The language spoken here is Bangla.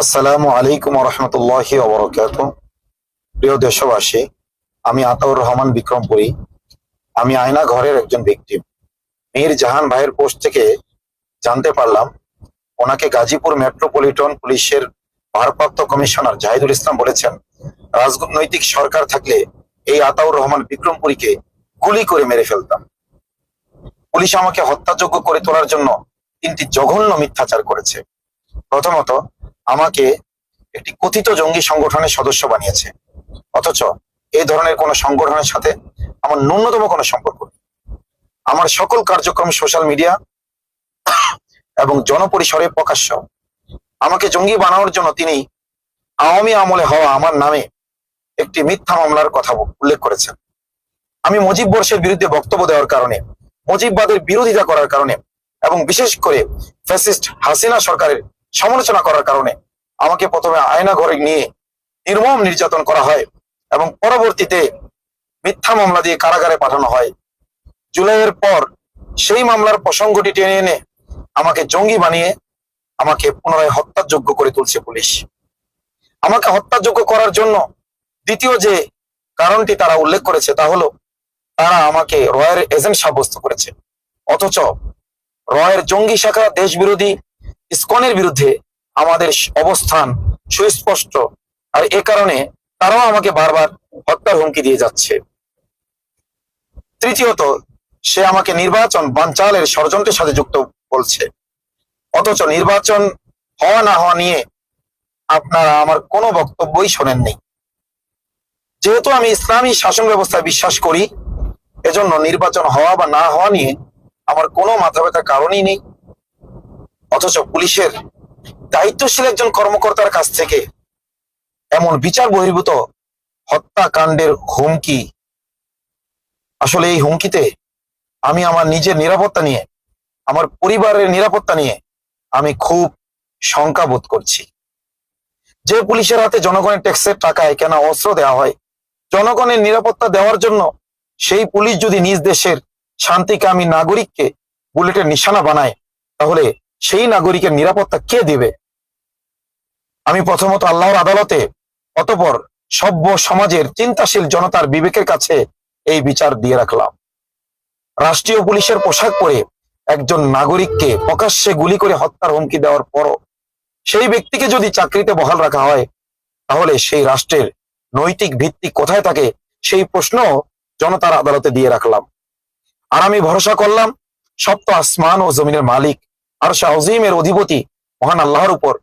আসসালামু আলাইকুম রহমতুল্লাহি প্রিয় দেশবাসী, আমি আতাউর রহমান বিক্রমপুরী। আমি আয়না ঘরের একজন ব্যক্তি মীর জাহান ভাইয়ের পোস্ট থেকে জানতে পারলাম, ওনাকে গাজীপুর মেট্রোপলিটন পুলিশের ভারপ্রাপ্ত কমিশনার জাহিদুল ইসলাম বলেছেন, রাজনৈতিক সরকার থাকলে এই আতাউর রহমান বিক্রমপুরীকে গুলি করে মেরে ফেলতাম। পুলিশ আমাকে হত্যাযোগ্য করে তোলার জন্য তিনটি জঘন্য মিথ্যাচার করেছে। প্রথমত, আমাকে একটি কথিত জঙ্গি সংগঠনের সদস্য বানিয়েছে। অথচ এই ধরনের কোন সংগঠনের সাথে আমার ন্যূনতম কোনো সম্পর্ক নেই। আমার সকল কার্যক্রম সোশ্যাল মিডিয়া এবং জনপরিসরে প্রকাশ্য। আমাকে জঙ্গি বানানোর জন্য তিনি আওয়ামী আমলে হওয়া আমার নামে একটি মিথ্যা মামলার কথা উল্লেখ করেছেন। আমি মুজিব বর্ষের বিরুদ্ধে বক্তব্য দেওয়ার কারণে, মুজিববাদের বিরোধিতা করার কারণে এবং বিশেষ করে ফ্যাসিস্ট হাসিনা সরকারের সমালোচনা করার কারণে আমাকে প্রথমে আয়না ঘরে নিয়ে নির্মম নির্যাতন করা হয় এবং পরবর্তীতে মিথ্যা মামলা দিয়ে কারাগারে পাঠানো হয়। জুলাইয়ের পর সেই মামলার প্রসঙ্গটি টেনে এনে আমাকে জঙ্গি বানিয়ে আমাকে পুনরায় হত্যাযোগ্য করে তুলছে পুলিশ। আমাকে হত্যাযোগ্য করার জন্য দ্বিতীয় যে কারণটি তারা উল্লেখ করেছে তা হলো, তারা আমাকে রয়ের এজেন্ট সাব্যস্ত করেছে। অথচ রয়ের জঙ্গি শাখা দেশ বিরোধী ইসকনের বিরুদ্ধে আমাদের অবস্থান সুস্পষ্ট। আর এ কারণে তারাও আমাকে বারবার হত্যার হুমকি দিয়ে যাচ্ছে। তৃতীয়ত, সে আমাকে নির্বাচন বানচালের ষড়যন্ত্রের সাথে যুক্ত বলছে। অথচ নির্বাচন হওয়া না হওয়া নিয়ে আপনারা আমার কোনো বক্তব্যই শোনেননি। যেহেতু আমি ইসলামী শাসন ব্যবস্থায় বিশ্বাস করি, এজন্য নির্বাচন হওয়া বা না হওয়া নিয়ে আমার কোনো মাথা ব্যথার কারণই নেই। অথচ পুলিশের দায়িত্বশীল একজন কর্মকর্তার কাছ থেকে এমন বিচার বহির্ভূত হত্যাকাণ্ডের হুমকি। আসলে এই হুমকিতে আমি আমার নিজের নিরাপত্তা নিয়ে, আমার পরিবারের নিরাপত্তা নিয়ে আমি খুব শঙ্কা বোধ করছি। যে পুলিশের হাতে জনগণের ট্যাক্সের টাকায় কেন অস্ত্র দেওয়া হয়, জনগণের নিরাপত্তা দেওয়ার জন্য সেই পুলিশ যদি নিজ দেশের শান্তিকামী নাগরিককে বুলেটের নিশানা বানায়, তাহলে সেই নাগরিকের নিরাপত্তা কে দিবে? আমি প্রথমত আল্লাহর আদালতে, অতপর সভ্য সমাজের চিন্তাশীল জনতার বিবেকের কাছে এই বিচার দিয়ে রাখলাম। রাষ্ট্রীয় পুলিশের পোশাক পরে একজন নাগরিককে প্রকাশ্যে গুলি করে হত্যার হুমকি দেওয়ার পরও সেই ব্যক্তিকে যদি চাকরিতে বহাল রাখা হয়, তাহলে সেই রাষ্ট্রের নৈতিক ভিত্তি কোথায় থাকে সেই প্রশ্ন জনতার আদালতে দিয়ে রাখলাম। আর আমি ভরসা করলাম, সপ্ত আসমান ও জমিনের মালিক আর শাহজিমের অধিপতি মহান আল্লাহর উপর